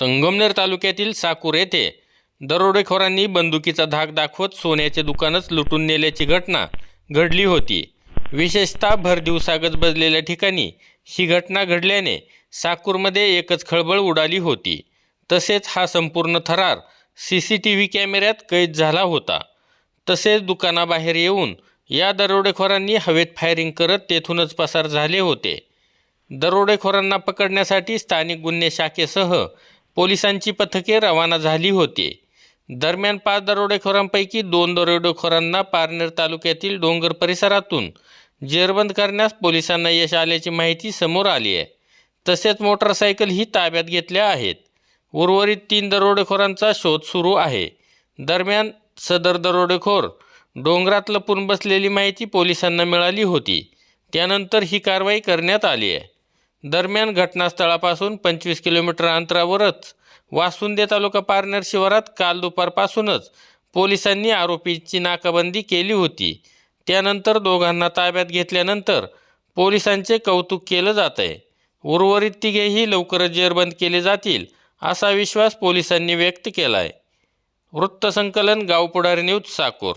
संगमनेर तालुक्यातील साकूर येथे दरोडेखोरांनी बंदुकीचा धाक दाखवत सोन्याचे दुकानच लुटून नेल्याची घटना घडली होती. विशेषतः भरदिवसागत बजलेल्या ठिकाणी ही घटना घडल्याने साकूरमध्ये एकच खळबळ उडाली होती. तसेच हा संपूर्ण थरार सी सी टी व्ही कॅमेऱ्यात कैद झाला होता. तसेच दुकानाबाहेर येऊन या दरोडेखोरांनी हवेत फायरिंग करत तेथूनच पसार झाले होते. दरोडेखोरांना पकडण्यासाठी स्थानिक गुन्हे शाखेसह पोलिसांची पथके रवाना झाली होती. दरम्यान पाच दरोडेखोरांपैकी दोन दरोडेखोरांना पारनेर तालुक्यातील डोंगर परिसरातून जेरबंद करण्यास पोलिसांना यश आल्याची माहिती समोर आली आहे. तसेच मोटरसायकलही ताब्यात घेतल्या आहेत. उर्वरित तीन दरोडेखोरांचा शोध सुरू आहे. दरम्यान सदर दरोडेखोर डोंगरात लपून बसलेली माहिती पोलिसांना मिळाली होती. त्यानंतर ही कारवाई करण्यात आली आहे. दरम्यान घटनास्थळापासून पंचवीस किलोमीटर अंतरावरच वासुंदे तालुका पारनेर शिवारात काल दुपारपासूनच पोलिसांनी आरोपीची नाकाबंदी केली होती. त्यानंतर दोघांना ताब्यात घेतल्यानंतर पोलिसांचे कौतुक केलं जात आहे उर्वरित तिघेही लवकरच जेरबंद केले जातील असा विश्वास पोलिसांनी व्यक्त केला आहे वृत्तसंकलन गावपुढारी न्यूज साकोर.